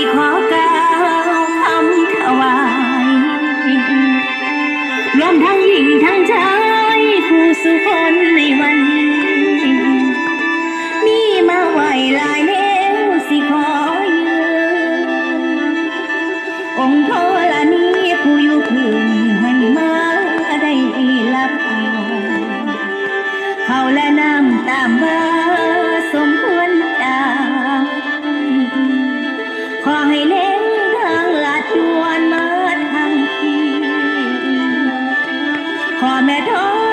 สิขอก่าวคำถวายรวมทั้งหญิงทั้งชายผู้สุคนในวันนี้มาไหวหลายแล้วสิขอยืนองค์โทลานี้ผู้อยู่คืนให้มาได้รับเอาเขาและน้ำตามบ้า Come at all.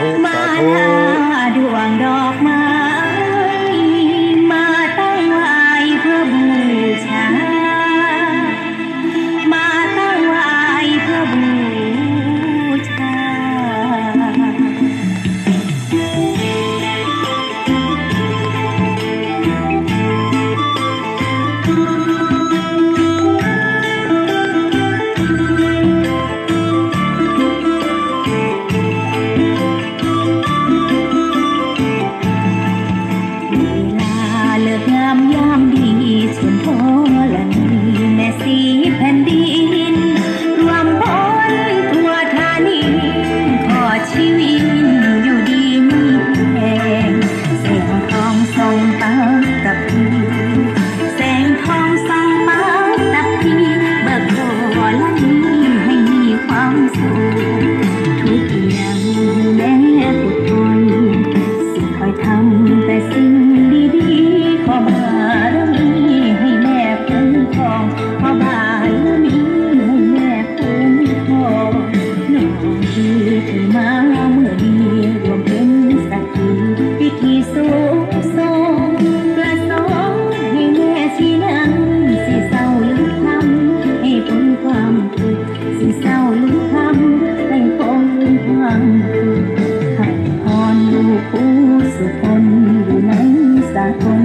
ธุ สาธุ มาหน้าดวงดอกไม้ back home.